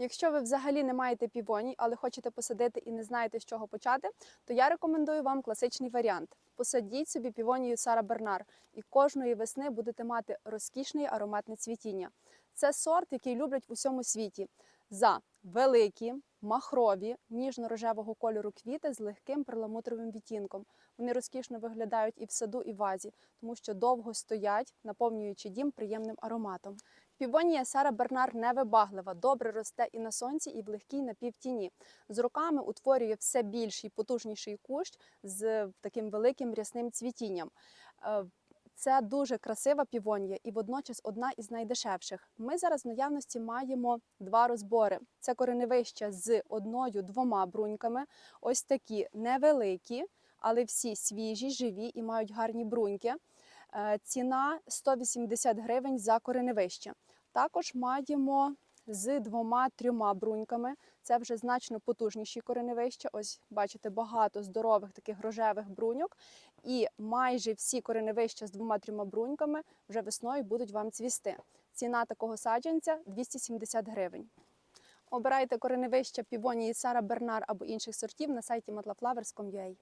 Якщо ви взагалі не маєте півоній, але хочете посадити і не знаєте, з чого почати, то я рекомендую вам класичний варіант. Посадіть собі півонію Сара Бернар, і кожної весни будете мати розкішне ароматне цвітіння. Це сорт, який люблять в усьому світі за великі, махрові, ніжно-рожевого кольору квіти з легким перламутровим відтінком. Вони розкішно виглядають і в саду, і в вазі, тому що довго стоять, наповнюючи дім приємним ароматом. Півонія Сара Бернар невибаглива, добре росте і на сонці, і в легкій напівтіні. З роками утворює все більший, потужніший кущ з таким великим рясним цвітінням. Е, Це дуже красива півонія і водночас одна із найдешевших. Ми зараз в наявності маємо два розбори. Це кореневища з одною-двома бруньками, ось такі невеликі, але всі свіжі, живі і мають гарні бруньки. Е, Ціна 180 гривень за кореневище. Також маємо з двома-трьома бруньками. Це вже значно потужніші кореневища. Ось бачите, багато здорових таких рожевих бруньок. І майже всі кореневища з двома-трьома бруньками вже весною будуть вам цвісти. Ціна такого саджанця 270 гривень. Обирайте кореневища півонії Сара Бернар або інших сортів на сайті matlaflowers.com.ua.